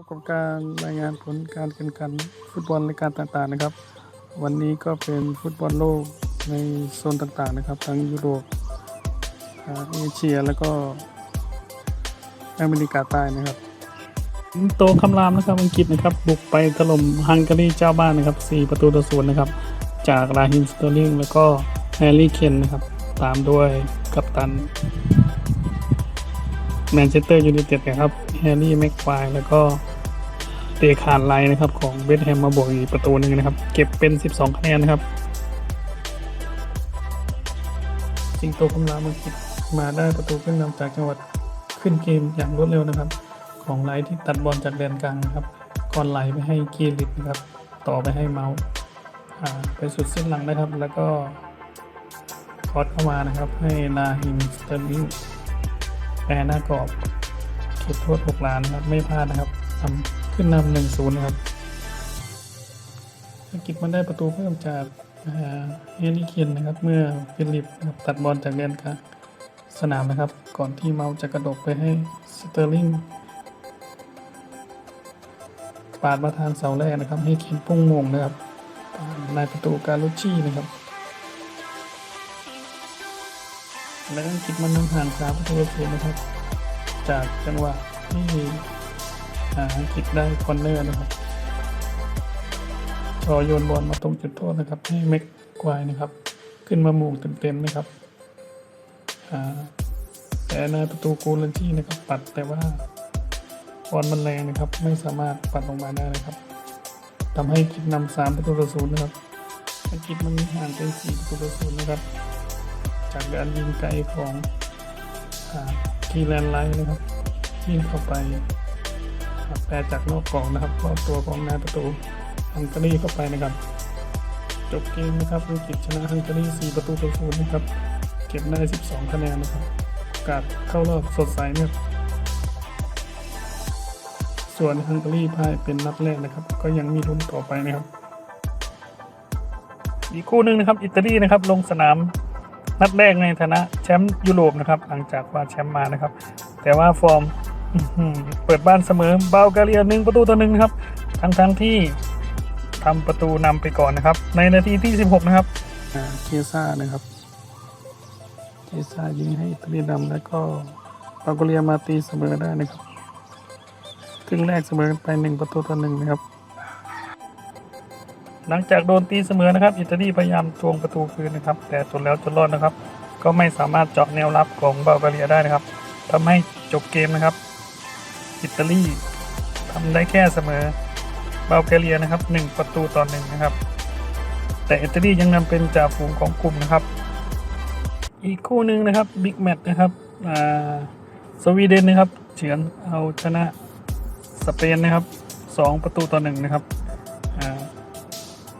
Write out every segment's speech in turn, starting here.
พบกับการรายงานผลการแข่งขันฟุตบอลรายการต่างๆนะครับ วันนี้ก็เป็นฟุตบอลโลกในโซนต่างๆนะครับ ทั้งยุโรปเอเชียแล้วก็อเมริกาใต้นะครับโตคำรามนะครับอังกฤษนะครับ บุกไปถล่มฮังการีเจ้าบ้านนะครับ 4 ประตูต่อศูนย์นะครับ จากราฮิมสเตอร์ลิงแล้วก็แฮร์รี่เคนนะครับ ตามด้วยกัปตันแมนเชสเตอร์ยูไนเต็ดนะครับแฮร์รี่แม็กควายแล้วก็ เตคานไลน์นะครับของเบสแฮมมาบวกอีกประตูหนึ่งนะครับ เก็บเป็น 12 คะแนนนะครับสิงโตคำรามอังกฤษมาได้ประตูขึ้นนำจากจังหวัดขึ้นเกมอย่างรวดเร็วนะครับ ของไลท์ที่ตัดบอลจากแดนกลางนะครับ ก่อนไหลไปให้เกียริตนะครับ ต่อไปให้เมาส์อ่าไปสุดเส้นหลังนะครับ แล้วก็คอสเข้ามานะครับให้นาฮิมสเตอร์ลิงแปรหน้ากรอบเขตโทษ6ล้านครับไม่พลาดนะครับทำ ขึ้นนำหนึ่งศูนย์นะครับอังกฤษมันได้ประตูเพิ่มจากเฮนรี่เคนนะครับ เมื่อฟิลิปนะครับตัดบอลจากแดนกลางสนามนะครับ ก่อนที่เมาจะกระดกไปให้สเตอร์ลิงปาดมาทางเสาแรกนะครับ ให้เคนพุ่งมงนะครับนายประตูการลุชี่นะครับ และอังกฤษมันนำห่างสามประตูศูนย์นะครับ จากจังหวะที่าอังกได้คอนเนอร์นะครับชอโยนบอลมาตรงจุดโทษนะครับ ให้แม็กควายนะครับ ขึ้นมาหมูกเต็มๆนะครับแต่ในประตูกูลันที่นะครับ ปัดแต่ว่าบอลมันแรงนะครับ ไม่สามารถปัดลงมาได้นะครับทำให้อังกฤษนำสามประตูต่อศูนย์นะครับอังกฤษมันมีห่างเป็นสี่ประตูต่อศูนย์นะครับ จากการยิงไกลของคีแลนไลท์นะครับยิงเข้าไป แปรจากนอกกรอบนะครับรอบตัวของนายประตูฮังการีเข้าไปนะครับ จบเกมนะครับอังกฤษชนะฮังการี4ประตูต่อศูนย์นะครับ เก็บได้ 12 คะแนนนะครับกาสเข้ารอบสดใสเนะครับส่วนฮังการีพ่ายเป็นนัดแรกนะครับ ก็ยังมีลุ้นต่อไปนะครับ อีกคู่หนึ่งนะครับ อิตาลีนะครับ ลงสนามนัดแรกในฐานะแชมป์ยุโรปนะครับ หลังจากคว้าแชมป์มานะครับ แต่ว่าฟอร์ม เปิดบ้านเสมอเบลแกเรียหนึ่งประตูต่อหนึ่งนะครับ ทั้งทั้งๆที่ทำประตูนำไปก่อนนะครับ ในนาทีที่ 16 นะครับเคียซ่านะครับเคียซ่ายิงให้อิตาลีนำแล้วก็เบลแกเรียมาตีเสมอได้นะครับครึ่งแรกเสมอกันไปหนึ่งประตูต่อหนึ่งนะครับ หลังจากโดนตีเสมอนะครับ อิตาลีพยายามทวงประตูคืนนะครับ แต่จนแล้วจนรอดนะครับ ก็ไม่สามารถเจาะแนวรับของบัลแกเรียได้นะครับทำให้จบเกมนะครับ อิตาลีทำได้แค่เสมอบัลแกเรียนะครับหนึ่งประตูต่อหนึ่งนะครับ แต่อิตาลียังนำเป็นจ่าฝูงของกลุ่มนะครับ อีกคู่หนึ่งนะครับบิ๊กแมตช์นะครับสวีเดนนะครับเฉือนเอาชนะสเปนนะครับสองประตูต่อหนึ่งนะครับ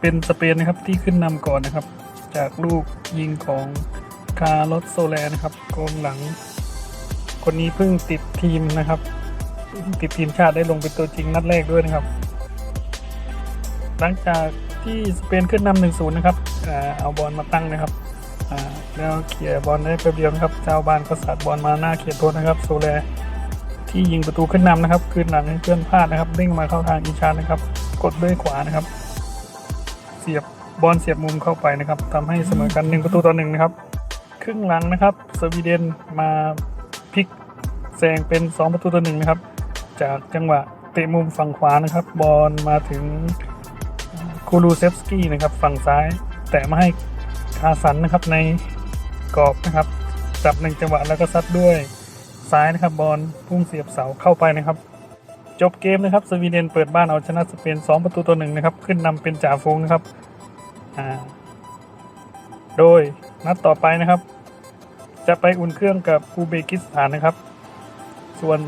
เป็นสเปนนะครับที่ขึ้นนำก่อนนะครับ จากลูกยิงของคาร์ลอสโซแลนะครับกองหลัง คนนี้เพิ่งติดทีมนะครับ ติดทีมชาติได้ลงเป็นตัวจริงนัดแรกด้วยนะครับ หลังจากที่สเปนขึ้นนำหนึ่งศูนย์นะครับเอาบอลมาตั้งนะครับแล้วเคลียบอลได้แป๊บเดียวนะครับ เจ้าบ้านก็สัดบอลมาหน้าเขตโทษนะครับโซแลที่ยิงประตูขึ้นนำนะครับ คืนหลังให้เพื่อนพลาดนะครับเด้งมาเข้าทางอีชาร์นะครับ กดด้วยขวานะครับ เสียบบอลเสียบมุมเข้าไปนะครับทำให้เสมอกันหนึ่งประตูต่อหนึ่งนะครับ ครึ่งหลังนะครับสวีเดนมาพลิกแซงเป็น 2 ประตูต่อหนึ่งนะครับ จากจังหวะเตะมุมฝั่งขวานะครับ บอลมาถึงคูลูเซฟสกี้นะครับ ฝั่งซ้าย แต่มาให้คาสันนะครับในกรอบนะครับ จับหนึ่งจังหวะแล้วก็ซัดด้วยซ้ายนะครับ บอลพุ่งเสียบเสาเข้าไปนะครับ จบเกมนะครับสวีเดนเปิดบ้านเอาชนะสเปน 2 ประตูต่อหนึ่งนะครับ ขึ้นนำเป็นจ่าฝูงนะครับโดยนัดต่อไปนะครับ จะไปอุ่นเครื่องกับอูเบกิสถานนะครับ ส่วน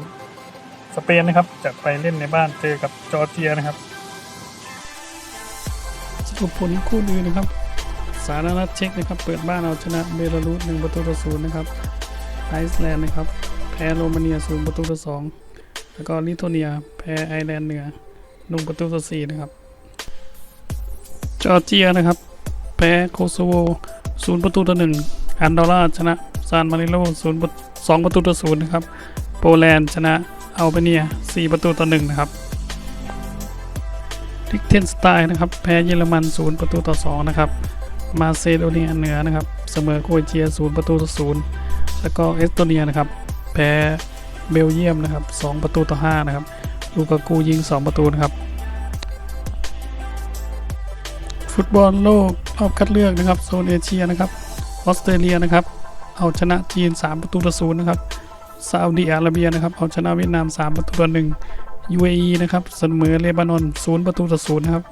สเปนนะครับจะไปเล่นในบ้านเจอกับจอร์เจียนะครับสรุปผลคู่นี้นะครับ สาธารณรัฐเช็กนะครับ เปิดบ้านเอาชนะเบลารุสหนึ่งประตูต่อศูนย์นะครับไอซ์แลนด์นะครับ แพ้โรมาเนียศูนย์ประตูต่อสองแล้วก็ลิทัวเนีย แพ้ไอร์แลนด์เหนือหนึ่งประตูต่อสี่นะครับ จอร์เจียนะครับ แพ้โคโซโวศูนย์ประตูต่อหนึ่งอันดอร่าชนะซานมาริโลศูนย์สองประตูต่อศูนย์นะครับ โปแลนด์ชนะ อัลเบเนียสี่ประตูต่อหนึ่งนะครับลิกเทนสไตน์นะครับ แพ้เยอรมันศูนย์ประตูต่อสองนะครับ มาเซโดเนียเหนือนะครับ เสมอโครเอเชียศูนย์ประตูต่อศูนย์แล้วก็เอสโตเนียนะครับ แพ้เบลเยียมนะครับสองประตูต่อห้านะครับ ลูกากูยิงสองประตูนะครับ ฟุตบอลโลกรอบคัดเลือกนะครับ โซนเอเชียนะครับ ออสเตรเลียนะครับ เอาชนะจีน 3 ประตูต่อศูนย์นะครับ ซาอุดิอาระเบียนะครับเอาชนะเวียดนาม 3 ประตูต่อหนึ่ง UAE นะครับเสมอเลบานอน 0 ประตูต่อศูนย์นะครับ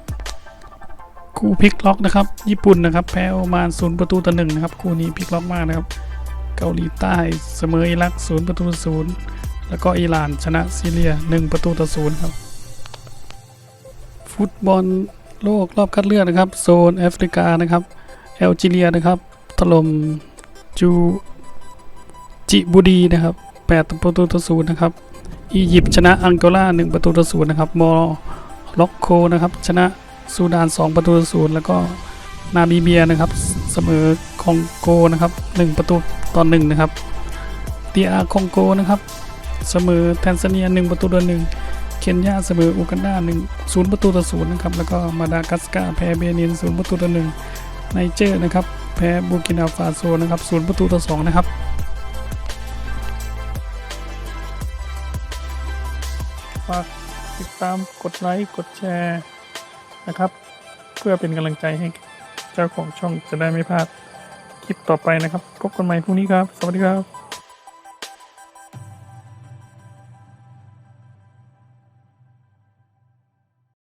คู่พลิกล็อกนะครับ ญี่ปุ่นนะครับแพ้โอมาน 0 ประตูต่อหนึ่งนะครับคู่นี้พลิกล็อกมากนะครับ เกาหลีใต้เสมออิรัก 0 ประตูต่อศูนย์แล้วก็อิหร่านชนะซีเรีย 1 ประตูต่อศูนย์ครับ ฟุตบอลโลกรอบคัดเลือกนะครับโซนแอฟริกานะครับแอลจีเรียนะครับถล่มจูจิบูดีนะครับ 8 ประตูต่อศูนย์นะครับ อียิปต์ชนะอังโกลา1 ประตูต่อศูนย์นะครับ มอร็อกโกนะครับ ชนะซูดาน 2 ประตูต่อศูนย์แล้วก็นามิเบียนะครับเสมอคองโกนะครับ 1 ประตูต่อ1นะครับดีอาร์คองโกนะครับเสมอแทนซาเนีย 1 ประตูต่อ1เคนยาเสมออูกันดา1 0 ประตูต่อ0นะครับแล้วก็มาดากัสการ์แพ้เบนิน 0 ประตูต่อ1ไนเจอร์นะครับแพ้บูกินาฟาโซนะครับ 0 ประตูต่อ2นะครับ ฝากติดตามกดไลค์กดแชร์นะครับ เพื่อเป็นกำลังใจให้เจ้าของช่องจะได้ไม่พลาดคลิปต่อไปนะครับ พบกันใหม่พรุ่งนี้ครับ สวัสดีครับ